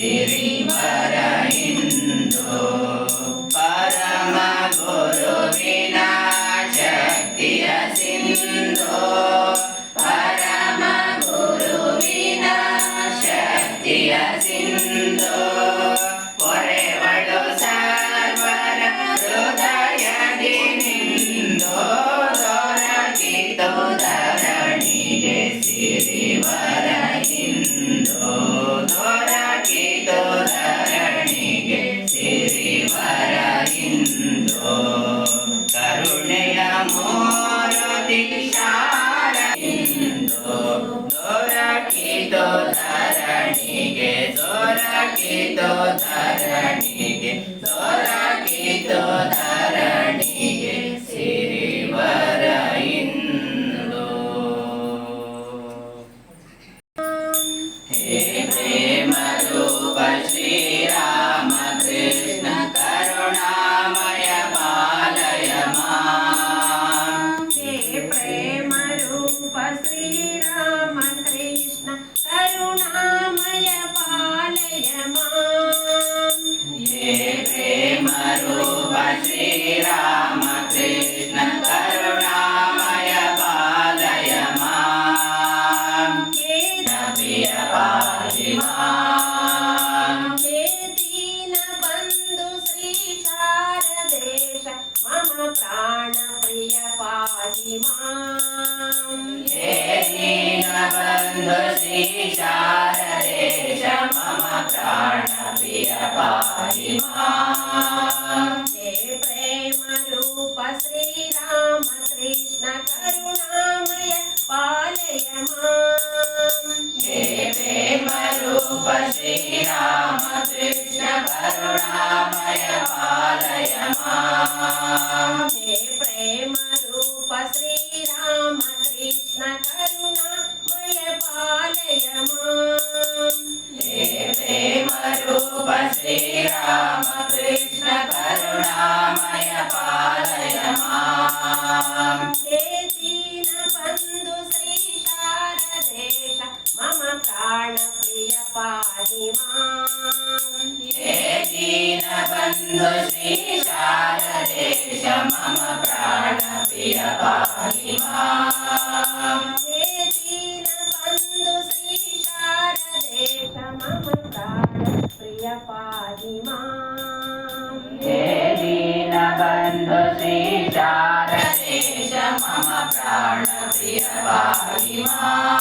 Yeah. ಧರಣಿಗೆ ದೊರಕಿತು ಧರಣಿಗೆ ದೊರಕಿತು ಧರಣಿ പ്രാണപ്രിയ പാഹിമാന്ധു ശ്രീശാരേഷ മമ പ്രാണപ്രിയ പാഹിമാ sarna priya bhavima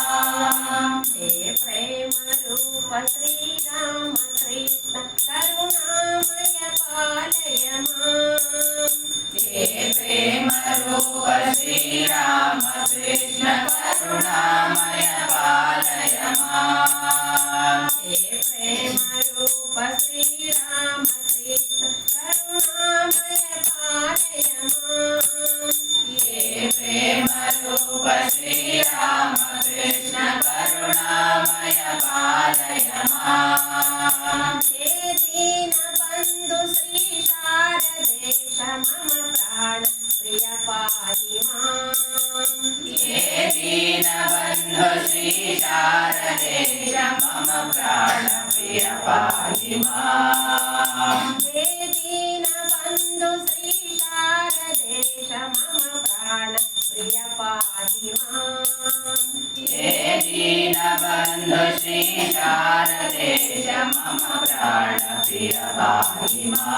ಮಹಿಮಾ ದಿನ ಬಂದು ಶ್ರೀ ಶಾರದೇಶ ಮಮ ಪ್ರಾಣ ಪ್ರಿಯ ಪಾದಿಮಾ ದಿನ ಬಂದು ಶ್ರೀ ಶಾರದೇಶ ಮಮ ಪ್ರಾಣ ಪ್ರಿಯ ಪಾದಿಮಾ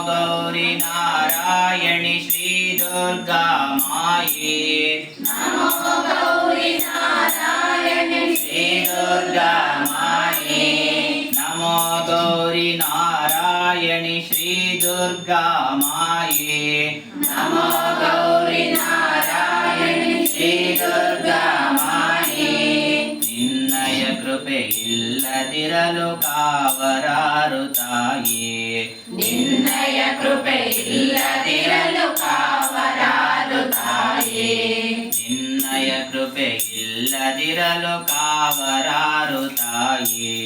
ಗೌರಿ ನಾರಾಯಣಿ ಶ್ರೀ ದುರ್ಗಾ ಮಾಯಿ. ನಮೋ ಗೌರಿ ನಾರಾಯಣಿ ಶ್ರೀ ದುರ್ಗಾ ಮಾಯಿ. ನಮೋ ಗೌರಿ ನಾರಾಯಣಿ ಶ್ರೀ ದುರ್ಗಾ ಮಾಯಿ. ನಮೋ ಗೌರಿ ನಾರಾಯಣಿ ಶ್ರೀ ದುರ್ಗಾ ಮಾಯಿ. ನಿನ್ನಯ ಕೃಪೆ ಇಲ್ಲದಿರಲು ಕಾವರಾರು ತಾಯೇ. ಕೃಪೆ ಇಲ್ಲದಿರಲು ಕಾವರಾರು ತಾಯೇ ನಿನ್ನಯ ಕೃಪೆ ಇಲ್ಲದಿರಲು ಕಾವರಾರು ತಾಯೇ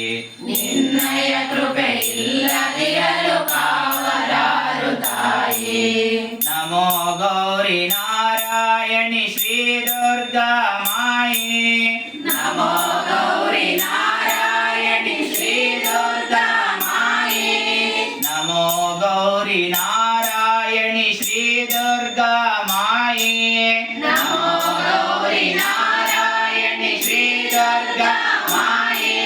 ನಿನ್ನಯ ಕೃಪೆ ಇಲ್ಲದಿರಲು ಕಾವರಾರು ತಾಯೇ ನಮೋ ಗೌರಿ ನಾರಾಯಣಿ ಶ್ರೀ ದುರ್ಗಾ ಮಾಯೇ ನಮೋ ಗೌರಿ ನಾರಾಯಣಿ ಶ್ರೀ ದುರ್ಗಾ ಮಾಯೇ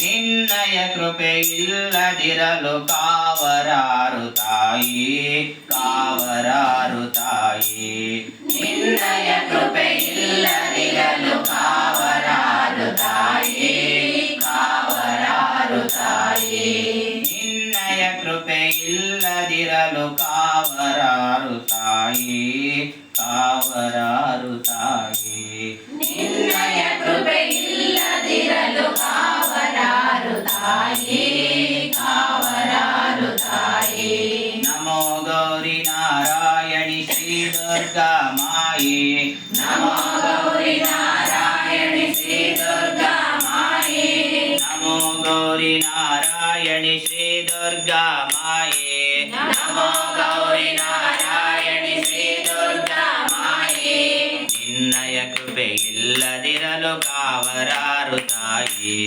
ನಿನ್ನಯ ಕೃಪೆ ಇಲ್ಲದಿರಲು ಕಾವರಾರು ತಾಯಿ ಕಾವರಾರು ತಾಯಿ ಇಲ್ಲದಿರಲು ಕಾವರಾರು ತಾಯಿ ಕಾವರಾರು ತಾಯಿ ಇಲ್ಲದಿರಲು ಕಾವರಾರು ತಾಯಿ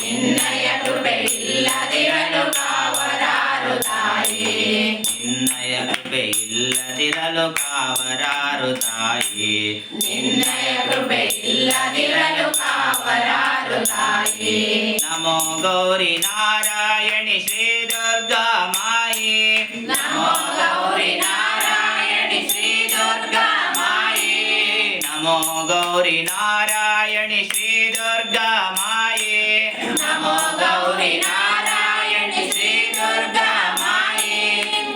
ನಿನ್ನಯ ಕೃಪೆ ಇಲ್ಲದಿರಲು ಕಾವರಾರು ತಾಯಿ ನಿನ್ನಯ ಕೃಪೆ ಇಲ್ಲದಿರಲು ಕಾವರಾರು ತಾಯಿ ನಿನ್ನಯ ಕೃಪೆ ಇಲ್ಲದಿರಲು ಕಾವರಾರು ತಾಯಿ ನಮೋ ಗೌರಿ ನಾರಾಯಣಿ ಶ್ರೀ ದುರ್ಗಾ ಮಾಯೇ ನಮೋ ಗೌರಿ ನಾರಾಯಣಿ ಶ್ರೀ ದುರ್ಗಾ ಮಾಯೇ ನಮೋ ಗೌರಿ ನಾರಾಯಣಿ ಶ್ರೀ ದುರ್ಗಾ ಮಾಯೇ ನಮೋ ಗೌರಿ ನಾರಾಯಣಿ ಶ್ರೀ ದುರ್ಗಾ ಮಾಯೇ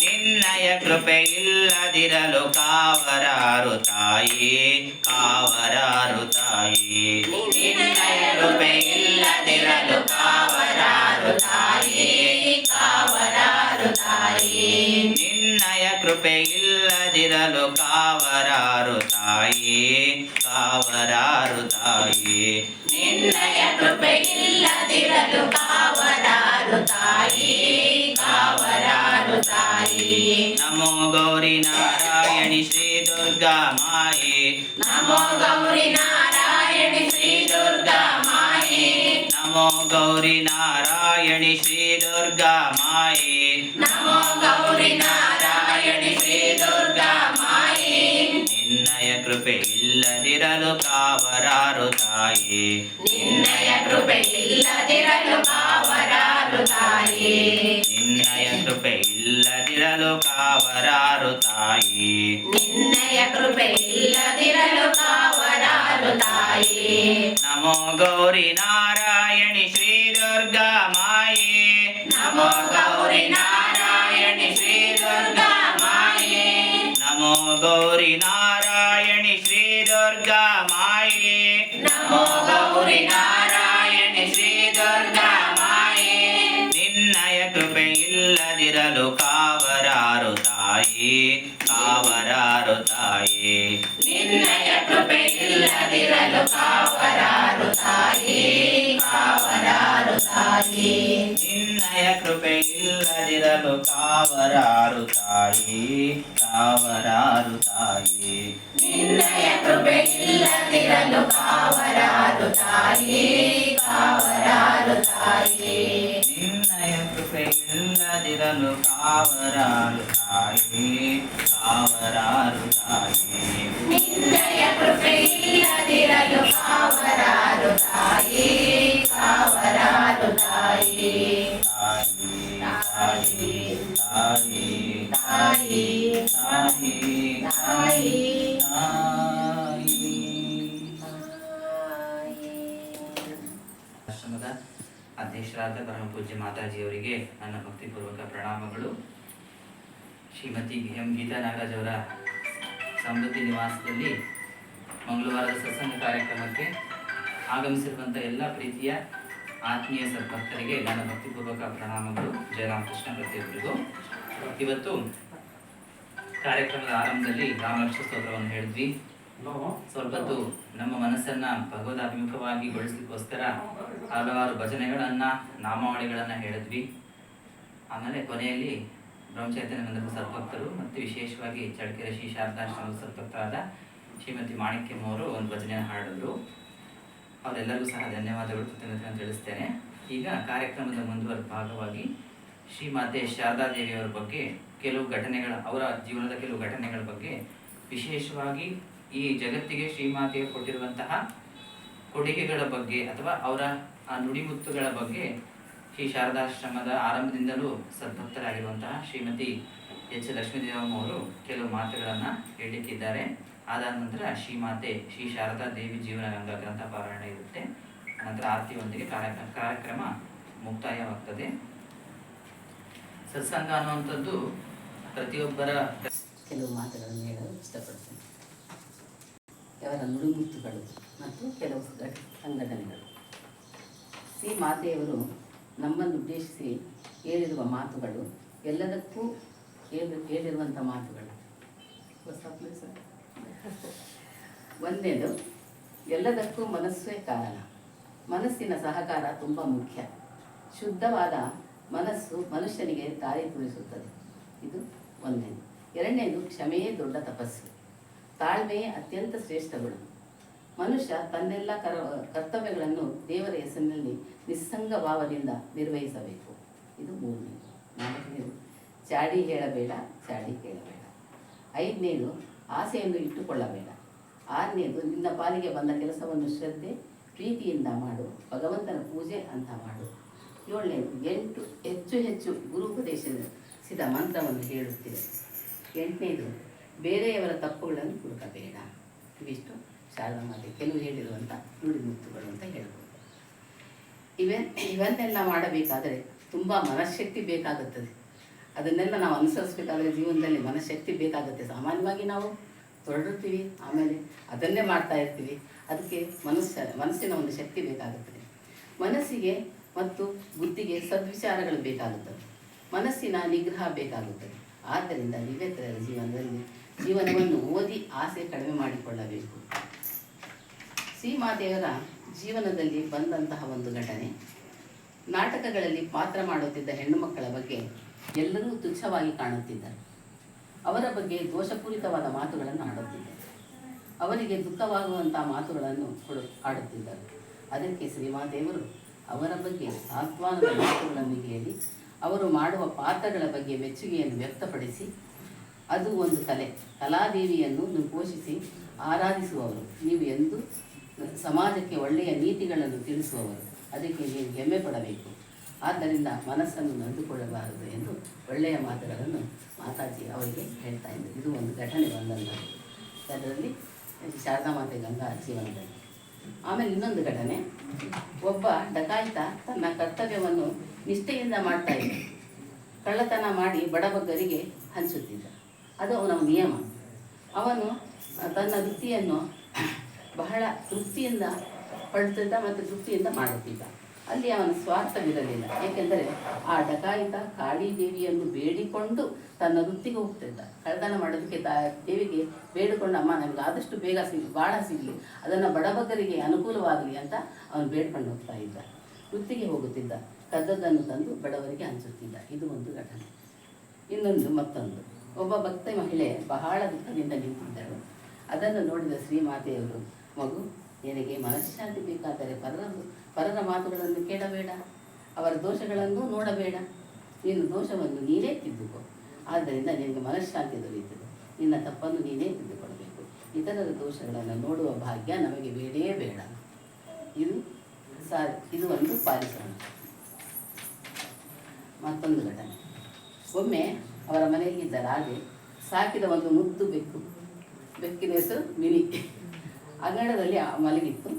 ನಿನ್ನಯ ಕೃಪೆ ಇಲ್ಲದಿರಲು ಕಾವರಾರು ತಾಯಿ ಕಾವರಾರು ತಾಯಿ ಕಾವರಾರು ತಾಯಿ ನಿನ್ನಯ ಕೃಪೆ ಇಲ್ಲದಿರಲು ಕಾವರಾರು ತಾಯಿ ಕಾವರಾರು ತಾಯಿ ನಮೋ ಗೌರಿ ನಾರಾಯಣಿ ಶ್ರೀ ದುರ್ಗಾ ಮಾಯೇ ನಮೋ ಗೌರಿ ನಾರಾಯಣಿ ಶ್ರೀ ದುರ್ಗಾ ಮಾಯೇ ನಮೋ ಗೌರಿ ನಾರಾಯಣಿ ಶ್ರೀ ದುರ್ಗಾ ಮಾಯೇ ನಮೋ ಗೌರಿ ನಾರಾಯಣಿ ಶ್ರೀ ದುರ್ಗಾ ಮಾಯೇ ನಿನ್ನಯ ಕೃಪೆ ಇಲ್ಲದಿರಲು ಕಾವರಾರು ತಾಯಿ ನಿನ್ನಯ ಕೃಪೆ ಇಲ್ಲದಿರಲು ಕಾವರಾರು ತಾಯಿ ನಿನ್ನಯ ಕೃಪೆ ಇಲ್ಲದಿರಲು ಕಾವರಾರು ತಾಯಿ ನಿನ್ನಯ ಕೃಪೆ ಇಲ್ಲದಿರಲು ಕಾವರಾರು ತಾಯಿ ನಮೋ ಗೌರಿ ನಾರಾಯಣಿ ಶ್ರೀ ದುರ್ಗಾ ಮಾಯೇ ನಮೋ ಗೌರಿ ನಾರಾಯಣಿ ಶ್ರೀ ದುರ್ಗಾ ಮಾಯೇ ನಮೋ ಗೌರಿ ನಾರಾಯಣಿ ಶ್ರೀ ದುರ್ಗಾ ಮಾಯೇ ನಮೋ ಗೌರಿ ನಾರಾಯಣಿ ಶ್ರೀ ದುರ್ಗಾ ಮಾಯೇ ನಿನ್ನಯ ಕೃಪೆ ಇಲ್ಲದಿರಲು ಕಾವರಾರು ತಾಯಿ ಕಾವರಾರು ತಾಯಿ ನಿನ್ನಯ ಕೃಪೆ ಇಲ್ಲದಿರಲು ಕಾವರಾರು ತಾಯಿ ಕಾವರಾರು ತಾಯಿ ನಿನ್ನಯ ಕೃಪೆ ಇಲ್ಲದಿರಲು ಕಾವರಾರು ತಾಯಿ ಕಾವರಾರು ತಾಯಿ ನಿನ್ನಯ ಕೃಪೆ ಇಲ್ಲದಿರಲು ಕಾವರಾರು ತಾಯಿ ಕಾವರಾರು ತಾಯಿ ನಿನ್ನಯ ಕೃಪೆ ಇಲ್ಲದಿರಲು ಕಾವರಾರು ತಾಯಿ ಕಾವರಾರು ತಾಯಿ ಅಧ್ಯಕ್ಷರಾದ ಪರಮ ಪೂಜ್ಯ ಮಾತಾಜಿಯವರಿಗೆ ನನ್ನ ಭಕ್ತಿಪೂರ್ವಕ ಪ್ರಣಾಮಗಳು. ಶ್ರೀಮತಿ ಎಂ ಗೀತಾ ನಾಗರಾಜ್ ಅವರ ಸಮೃದ್ಧಿ ನಿವಾಸದಲ್ಲಿ ಮಂಗಳವಾರದ ಸತ್ಸಂಗ ಕಾರ್ಯಕ್ರಮಕ್ಕೆ ಆಗಮಿಸಿರುವಂಥ ಎಲ್ಲ ಪ್ರೀತಿಯ ಆತ್ಮೀಯ ಸದ್ಭಕ್ತರಿಗೆ ನನ್ನ ಭಕ್ತಿಪೂರ್ವಕ ಪ್ರಣಾಮಗಳು. ಜಯರಾಮಕೃಷ್ಣ ಪ್ರತಿಯೊಬ್ಬರಿಗೂ. ಇವತ್ತು ಕಾರ್ಯಕ್ರಮದ ಆರಂಭದಲ್ಲಿ ರಾಮಲಕ್ಷ್ಮ ಸ್ತೋತ್ರವನ್ನು ಹೇಳಿದ್ವಿ ಸ್ವಲ್ಪ ನಮ್ಮ ಮನಸ್ಸನ್ನ ಭಗವದಾಭಿಮುಖವಾಗಿ ಗೊಳಿಸ್ಲಿಕ್ಕೋಸ್ಕರ ಹಲವಾರು ಭಜನೆಗಳನ್ನ, ನಾಮಾವಳಿಗಳನ್ನು ಹೇಳಿದ್ವಿ. ಆಮೇಲೆ ಕೊನೆಯಲ್ಲಿ ಬ್ರಹ್ಮಚೈತನ್ಯ ಮಂದಿರದ ಸದ್ಭಕ್ತರು ಮತ್ತು ವಿಶೇಷವಾಗಿ ಚಳ್ಳಕೆರೆ ಶ್ರೀ ಶಾರದಾಶ್ರಮದ ಸರ್ಪಕ್ತರಾದ ಶ್ರೀಮತಿ ಮಾಣಿಕ್ಯಮ್ಮ ಅವರು ಒಂದು ಭಜನೆಯನ್ನು ಹಾಡಿದ್ರು. ಅವರೆಲ್ಲರಿಗೂ ಸಹ ಧನ್ಯವಾದಗಳು ಕೃತಜ್ಞತೆಯನ್ನು ತಿಳಿಸ್ತೇನೆ. ಈಗ ಕಾರ್ಯಕ್ರಮದ ಮುಂದುವರೆದ ಭಾಗವಾಗಿ ಶ್ರೀಮಾತೆ ಶಾರದಾದೇವಿಯವರ ಬಗ್ಗೆ, ಕೆಲವು ಘಟನೆಗಳ, ಅವರ ಜೀವನದ ಕೆಲವು ಘಟನೆಗಳ ಬಗ್ಗೆ ವಿಶೇಷವಾಗಿ ಈ ಜಗತ್ತಿಗೆ ಶ್ರೀಮಾತೆಯವರು ಕೊಟ್ಟಿರುವಂತಹ ಕೊಡುಗೆಗಳ ಬಗ್ಗೆ ಅಥವಾ ಅವರ ಆ ನುಡಿಮುತ್ತುಗಳ ಬಗ್ಗೆ ಶ್ರೀ ಶಾರದಾಶ್ರಮದ ಆರಂಭದಿಂದಲೂ ಸದ್ಭಕ್ತರಾಗಿರುವಂತಹ ಶ್ರೀಮತಿ ಎಚ್. ಲಕ್ಷ್ಮೀದೇವಮ್ಮ ಅವರು ಕೆಲವು ಮಾತುಗಳನ್ನು ಹೇಳಲಿಕ್ಕಿದ್ದಾರೆ ಅದಾದ ನಂತರ ಶ್ರೀಮಾತೆ ಶ್ರೀ ಶಾರದಾ ದೇವಿ ಜೀವನ ಗಂಗಾ ಗ್ರಂಥ ಪಾರಾಯಣ ಇರುತ್ತೆ. ನಂತರ ಆರತಿಯೊಂದಿಗೆ ಕಾರ್ಯಕ್ರಮ ಕಾರ್ಯಕ್ರಮ ಮುಕ್ತಾಯವಾಗ್ತದೆ. ಸತ್ಸಂಗ ಅನ್ನುವಂಥದ್ದು ಪ್ರತಿಯೊಬ್ಬರ ಕೆಲವು ಮಾತುಗಳನ್ನು ಹೇಳಲು ಇಷ್ಟಪಡ್ತೇನೆ. ಅವರ ನುಡಿಮುತ್ತುಗಳು ಮತ್ತು ಕೆಲವು ಘಟ, ಸಂಘಟನೆಗಳು. ಶ್ರೀ ಮಾತೆಯವರು ನಮ್ಮನ್ನು ಉದ್ದೇಶಿಸಿ ಹೇಳಿರುವ ಮಾತುಗಳು ಎಲ್ಲದಕ್ಕೂ ಹೇಳಿ ಹೇಳಿರುವಂಥ ಮಾತುಗಳು? ಒಂದನೇದು ಎಲ್ಲದಕ್ಕೂ ಮನಸ್ಸೇ ಕಾರಣ. ಮನಸ್ಸಿನ ಸಹಕಾರ ತುಂಬ ಮುಖ್ಯ. ಶುದ್ಧವಾದ ಮನಸ್ಸು ಮನುಷ್ಯನಿಗೆ ದಾರಿ ತೋರಿಸುತ್ತದೆ. ಇದು ಒಂದೇದು. ಎರಡನೇದು, ಕ್ಷಮೆಯೇ ದೊಡ್ಡ ತಪಸ್ಸು. ತಾಳ್ಮೆಯೇ ಅತ್ಯಂತ ಶ್ರೇಷ್ಠ ಗುಣ ಮನುಷ್ಯ ತನ್ನೆಲ್ಲ ಕರ, ಕರ್ತವ್ಯಗಳನ್ನು ದೇವರ ಹೆಸರಿನಲ್ಲಿ ನಿಸ್ಸಂಗ ಭಾವದಿಂದ ನಿರ್ವಹಿಸಬೇಕು. ಇದು ಮೂರನೇದು. ಚಾಡಿ ಹೇಳಬೇಡ, ಚಾಡಿ ಕೇಳಬೇಡ. ಐದನೇದು, ಆಸೆಯನ್ನು ಇಟ್ಟುಕೊಳ್ಳಬೇಡ. ಆರನೇದು, ನಿನ್ನ ಪಾಲಿಗೆ ಬಂದ ಕೆಲಸವನ್ನು ಶ್ರದ್ಧೆ, ಪ್ರೀತಿಯಿಂದ ಮಾಡು, ಭಗವಂತನ ಪೂಜೆ ಅಂತ ಮಾಡು. ಏಳನೇದು, ಎಂಟು, ಹೆಚ್ಚು ಹೆಚ್ಚು ಗುರುಪದೇಶಿಸಿದ ಮಂತ್ರವನ್ನು ಹೇಳುತ್ತಿದೆ ಎಂಟನೇದು, ಬೇರೆಯವರ ತಪ್ಪುಗಳನ್ನು ಹುಡುಕಬೇಡ. ಇವಿಷ್ಟು ಶಾರದಾ ಮಾತೆ ಕೆಲವು ಹೇಳಿರುವಂಥ ನುಡಿಮುತ್ತುಗಳು ಅಂತ ಹೇಳ್ಬೋದು. ಇವೆ ಇವನ್ನೆಲ್ಲ ಮಾಡಬೇಕಾದರೆ ತುಂಬ ಮನಃಶಕ್ತಿ ಬೇಕಾಗುತ್ತದೆ. ಅದನ್ನೆಲ್ಲ ನಾವು ಅನುಸರಿಸಬೇಕಾದ್ರೆ ಜೀವನದಲ್ಲಿ ಮನಃಶಕ್ತಿ ಬೇಕಾಗುತ್ತೆ. ಸಾಮಾನ್ಯವಾಗಿ ನಾವು ತೊಡರುತ್ತೀವಿ ಆಮೇಲೆ ಅದನ್ನೇ ಮಾಡ್ತಾ ಇರ್ತೀವಿ. ಅದಕ್ಕೆ ಮನಸ್ಸ ಮನಸ್ಸಿನ ಒಂದು ಶಕ್ತಿ ಬೇಕಾಗುತ್ತದೆ. ಮನಸ್ಸಿಗೆ ಮತ್ತು ಬುದ್ಧಿಗೆ ಸದ್ವಿಚಾರಗಳು ಬೇಕಾಗುತ್ತದೆ ಮನಸ್ಸಿನ ನಿಗ್ರಹ ಬೇಕಾಗುತ್ತದೆ. ಆದ್ದರಿಂದ ದಿವ್ಯತರ ಜೀವನದಲ್ಲಿ ಜೀವನವನ್ನು ಓದಿ ಆಸೆ ಕಡಿಮೆ ಮಾಡಿಕೊಳ್ಳಬೇಕು. ಶ್ರೀಮಾತೆಯವರ ಜೀವನದಲ್ಲಿ ಬಂದಂತಹ ಒಂದು ಘಟನೆ. ನಾಟಕಗಳಲ್ಲಿ ಪಾತ್ರ ಮಾಡುತ್ತಿದ್ದ ಹೆಣ್ಣು ಮಕ್ಕಳ ಬಗ್ಗೆ ಎಲ್ಲರೂ ತುಚ್ಛವಾಗಿ ಕಾಣುತ್ತಿದ್ದರು. ಅವರ ಬಗ್ಗೆ ದೋಷಪೂರಿತವಾದ ಮಾತುಗಳನ್ನು ಆಡುತ್ತಿದ್ದರು. ಅವರಿಗೆ ದುಃಖವಾಗುವಂತಹ ಮಾತುಗಳನ್ನು ಕೊಡು, ಆಡುತ್ತಿದ್ದರು. ಅದಕ್ಕೆ ಶ್ರೀಮಾದೇವರು ಅವರ ಬಗ್ಗೆ ಸಾತ್ವಾನದ ಮಾತುಗಳನ್ನು ಹೇಳಿ ಅವರು ಮಾಡುವ ಪಾತ್ರಗಳ ಬಗ್ಗೆ ಮೆಚ್ಚುಗೆಯನ್ನು ವ್ಯಕ್ತಪಡಿಸಿ, ಅದು ಒಂದು ಕಲೆ. ಕಲಾದೇವಿಯನ್ನು ಪೋಷಿಸಿ, ಆರಾಧಿಸುವವರು. ನೀವು ಎಂದು ಸಮಾಜಕ್ಕೆ ಒಳ್ಳೆಯ ನೀತಿಗಳನ್ನು ತಿಳಿಸುವವರು. ಅದಕ್ಕೆ ನೀವು ಹೆಮ್ಮೆ ಪಡಬೇಕು. ಆದ್ದರಿಂದ ಮನಸ್ಸನ್ನು ನೊಂದುಕೊಳ್ಳಬಾರದು ಎಂದು ಒಳ್ಳೆಯ ಮಾತುಗಳನ್ನು ಮಾತಾಜಿ ಅವರಿಗೆ ಹೇಳ್ತಾ ಇದ್ದರು. ಇದು ಒಂದು ಘಟನೆ ಬಂದಂಥ ಅದರಲ್ಲಿ ಶಾರದಾ ಮಾತೆ ಗಂಗಾ ಜೀವನದಲ್ಲಿ. ಆಮೇಲೆ ಇನ್ನೊಂದು ಘಟನೆ. ಒಬ್ಬ ಡಕಾಯಿತ ತನ್ನ ಕರ್ತವ್ಯವನ್ನು ನಿಷ್ಠೆಯಿಂದ ಮಾಡ್ತಾ ಇದ್ದ. ಕಳ್ಳತನ ಮಾಡಿ ಬಡಬಗ್ಗರಿಗೆ ಹಂಚುತ್ತಿದ್ದ. ಅದು ಅವನ ನಿಯಮ. ಅವನು ತನ್ನ ವೃತ್ತಿಯನ್ನು ಬಹಳ ತೃಪ್ತಿಯಿಂದ ಪಡ್ತಿದ್ದ ಮತ್ತು ತೃಪ್ತಿಯಿಂದ ಮಾಡುತ್ತಿದ್ದ ಅಲ್ಲಿ ಅವನ ಸ್ವಾರ್ಥವಿರಲಿಲ್ಲ ಏಕೆಂದರೆ ಆ ಡಕಾಯಿತ ಕಾಳಿ ದೇವಿಯನ್ನು ಬೇಡಿಕೊಂಡು ತನ್ನ ವೃತ್ತಿಗೆ ಹೋಗ್ತಿದ್ದ. ಕಳ್ಳತನ ಮಾಡೋದಕ್ಕೆ ತಾ ದೇವಿಗೆ ಬೇಡಿಕೊಂಡು, ಅಮ್ಮ, ನನಗೆ ಆದಷ್ಟು ಬೇಗ ಸಿಗಲಿ ಭಾಳ ಸಿಗಲಿ. ಅದನ್ನು ಬಡಬಗ್ಗರಿಗೆ ಅನುಕೂಲವಾಗಲಿ ಅಂತ ಅವನು ಬೇಡ್ಕೊಂಡು ಹೋಗ್ತಾ ಇದ್ದ. ವೃತ್ತಿಗೆ ಹೋಗುತ್ತಿದ್ದ. ಕದ್ದದ್ದನ್ನು ತಂದು ಬಡವರಿಗೆ ಹಂಚುತ್ತಿದ್ದ. ಇದು ಒಂದು ಘಟನೆ. ಇನ್ನೊಂದು, ಮತ್ತೊಂದು. ಒಬ್ಬ ಭಕ್ತ ಮಹಿಳೆ ಬಹಳ ದುಃಖದಿಂದ ನಿಂತಿದ್ದಳು. ಅದನ್ನು ನೋಡಿದ ಶ್ರೀಮಾತೆಯವರು ಮಗು, ನಿನಗೆ ಮನಃಶಾಂತಿ ಬೇಕಾದರೆ ಪರರ ಪರರ ಮಾತುಗಳನ್ನು ಕೇಳಬೇಡ. ಅವರ ದೋಷಗಳನ್ನು ನೋಡಬೇಡ. ನೀನು ದೋಷವನ್ನು ನೀನೇ ತಿದ್ದುಕೋ. ಆದ್ದರಿಂದ ನಿನಗೆ ಮನಃಶಾಂತಿ ದೊರೆಯುತ್ತದೆ. ನಿನ್ನ ತಪ್ಪನ್ನು ನೀನೇ ತಿದ್ದುಕೊಳ್ಬೇಕು ಇತರರ ದೋಷಗಳನ್ನು ನೋಡುವ ಭಾಗ್ಯ ನಮಗೆ ಬೇಡೇ ಬೇಡ. ಇದು ಸಾ, ಇದು ಒಂದು ಪಾಲಿಸೋಣ ಮತ್ತೊಂದು ಘಟನೆ. ಒಮ್ಮೆ ಅವರ ಮನೆಯಲ್ಲಿದ್ದ ರಾಜೆ ಸಾಕಿದ ಒಂದು ಮುದ್ದು ಬೆಕ್ಕು, ಬೆಕ್ಕಿನ ಹೆಸರು ಮಿನಿ. ಅಂಗಣದಲ್ಲಿ ಆ ಮಲಗಿತ್ತು.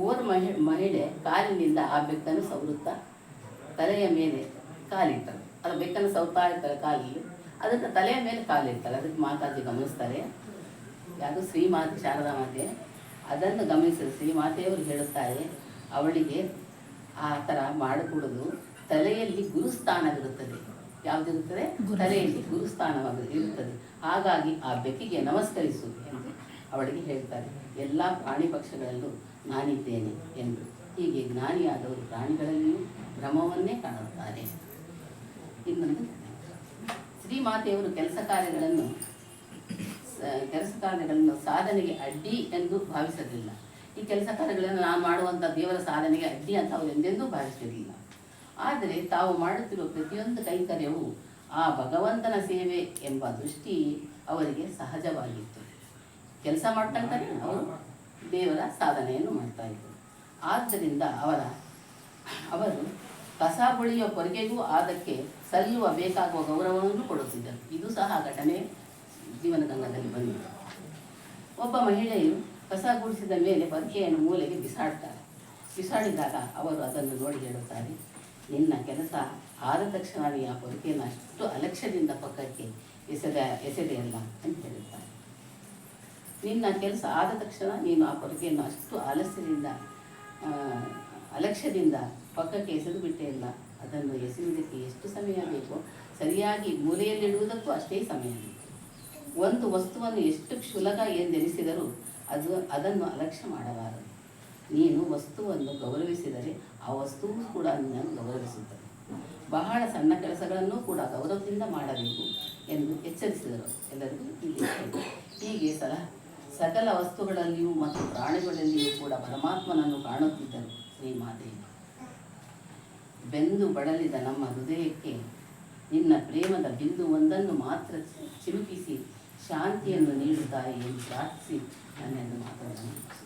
ಓರ್ ಮಹಿ ಮಹಿಳೆ ಕಾಲಿನಿಂದ ಆ ಬೆಕ್ಕನ್ನು ಸವರುತ್ತಾ ತಲೆಯ ಮೇಲೆ ಕಾಲಿಡ್ತಾಳೆ ಅದು ಬೆಕ್ಕನ್ನು ಸವರ್ತಾ ಇರ್ತಾಳೆ ಕಾಲಲ್ಲಿ. ಅದಕ್ಕೆ ತಲೆಯ ಮೇಲೆ ಕಾಲಿಡ್ತಾಳೆ ಅದಕ್ಕೆ ಮಾತಾಜಿ ಗಮನಿಸ್ತಾರೆ. ಯಾವುದು ಶ್ರೀಮಾತೆ ಶಾರದಾ ಮಾತೆ ಅದನ್ನು ಗಮನಿಸಿದ ಶ್ರೀಮಾತೆಯವರು ಹೇಳುತ್ತಾರೆ ಅವಳಿಗೆ ಆ ಥರ ಮಾಡಕೂಡುದು. ತಲೆಯಲ್ಲಿ ಗುರುಸ್ಥಾನವಿರುತ್ತದೆ. ಯಾವುದಿರುತ್ತದೆ? ತಲೆಯಲ್ಲಿ ಗುರುಸ್ಥಾನವಾಗಿ ಇರುತ್ತದೆ. ಹಾಗಾಗಿ ಆ ಬೆಕ್ಕಿಗೆ ನಮಸ್ಕರಿಸು ಎಂದು ಅವಳಿಗೆ ಹೇಳ್ತಾರೆ. ಎಲ್ಲ ಪ್ರಾಣಿ ಪಕ್ಷಿಗಳಲ್ಲೂ ನಾನಿದ್ದೇನೆ ಎಂದು. ಹೀಗೆ ಜ್ಞಾನಿಯಾದವರು ಪ್ರಾಣಿಗಳಲ್ಲಿಯೂ ಭ್ರಮವನ್ನೇ ಕಾಣುತ್ತಾರೆ. ಇನ್ನೊಂದು ಶ್ರೀಮಾತೆಯವರು ಕೆಲಸ ಕಾರ್ಯಗಳನ್ನು ಕೆಲಸ ಕಾರ್ಯಗಳನ್ನು ಸಾಧನೆಗೆ ಅಡ್ಡಿ ಎಂದು ಭಾವಿಸಲಿಲ್ಲ ಈ ಕೆಲಸ ಕಾರ್ಯಗಳನ್ನು ನಾನು ಮಾಡುವಂಥ ದೇವರ ಸಾಧನೆಗೆ ಅಡ್ಡಿ ಅಂತ ಅವರು ಎಂದೆಂದೂ ಭಾವಿಸಲಿಲ್ಲ ಆದರೆ ತಾವು ಮಾಡುತ್ತಿರುವ ಪ್ರತಿಯೊಂದು ಕೈಂಕರ್ಯವು ಆ ಭಗವಂತನ ಸೇವೆ ಎಂಬ ದೃಷ್ಟಿ ಅವರಿಗೆ ಸಹಜವಾಗಿತ್ತು. ಕೆಲಸ ಮಾಡ್ತಂತಾನೆ ಅವರು ದೇವರ ಸಾಧನೆಯನ್ನು ಮಾಡ್ತಾ ಇದ್ದರು. ಆದ್ದರಿಂದ ಅವರ, ಅವರು ಕಸ ಬಳಿಯುವ ಕೊರಗೆಗೂ ಅದಕ್ಕೆ ಸಲ್ಲುವ ಬೇಕಾಗುವ ಗೌರವವನ್ನು ಕೊಡುತ್ತಿದ್ದರು. ಇದು ಸಹ ಘಟನೆ ಜೀವನಗಂಗದಲ್ಲಿ ಬಂದಿದೆ. ಒಬ್ಬ ಮಹಿಳೆಯು ಕಸ ಗುಡಿಸಿದ ಮೇಲೆ ಪೊರಕೆಯನ್ನು ಮೂಲೆಗೆ ಬಿಸಾಡ್ತಾರೆ ಬಿಸಾಡಿದಾಗ ಅವರು ಅದನ್ನು ನೋಡಿ ಹೇಳುತ್ತಾರೆ, ನಿನ್ನ ಕೆಲಸ ಆದ ತಕ್ಷಣ ಆ ಪೊರಕೆಯನ್ನು ಅಷ್ಟು ಅಲಕ್ಷ್ಯದಿಂದ ಪಕ್ಕಕ್ಕೆ ಎಸೆದ ಎಸೆದೆಯಲ್ಲ ಅಂತ ಹೇಳುತ್ತಾರೆ. ನಿನ್ನ ಕೆಲಸ ಆದ ತಕ್ಷಣ ನೀನು ಆ ಪೊರಕೆಯನ್ನು ಅಷ್ಟು ಆಲಸ್ಯದಿಂದ ಅಲಕ್ಷ್ಯದಿಂದ ಪಕ್ಕಕ್ಕೆ ಎಸೆದು ಅದನ್ನು ಎಸೆಯುವುದಕ್ಕೆ ಎಷ್ಟು ಸಮಯ ಬೇಕೋ? ಸರಿಯಾಗಿ ಮೂಲೆಯಲ್ಲಿಡುವುದಕ್ಕೂ ಅಷ್ಟೇ ಸಮಯ ಒಂದು ವಸ್ತುವನ್ನು ಎಷ್ಟು ಕ್ಷುಲಕ ಎಂದೆನಿಸಿದರೂ ಅದು ಅದನ್ನು ಅಲಕ್ಷ್ಯ ಮಾಡಬಾರದು. ನೀನು ವಸ್ತುವನ್ನು ಗೌರವಿಸಿದರೆ ಆ ವಸ್ತುವು ಕೂಡ ನಿನ್ನನ್ನು ಗೌರವಿಸುತ್ತದೆ. ಬಹಳ ಸಣ್ಣ ಕೆಲಸಗಳನ್ನು ಕೂಡ ಗೌರವದಿಂದ ಮಾಡಬೇಕು ಎಂದು ಎಚ್ಚರಿಸಿದರು. ಎಲ್ಲರಿಗೂ ಇಲ್ಲಿ. ಹೀಗೆ ಸಲ ಸಕಲ ವಸ್ತುಗಳಲ್ಲಿಯೂ ಮತ್ತು ಪ್ರಾಣಿಗಳಲ್ಲಿಯೂ ಕೂಡ ಪರಮಾತ್ಮನನ್ನು ಕಾಣುತ್ತಿದ್ದರು ಶ್ರೀಮಾದೇವಿ ಬೆಂದು ಬಡಲಿದ ನಮ್ಮ ಹೃದಯಕ್ಕೆ ನಿನ್ನ ಪ್ರೇಮದ ಬಿಂದು ಒಂದನ್ನು ಮಾತ್ರ ಚಿಲುಕಿಸಿ ಶಾಂತಿಯನ್ನು ನೀಡುತ್ತಾರೆ ಎಂದು ಪ್ರಾರ್ಥಿಸಿ ನನ್ನೆಂದು ಮಾತನ್ನು ಮುಗಿಸುತ್ತೇನೆ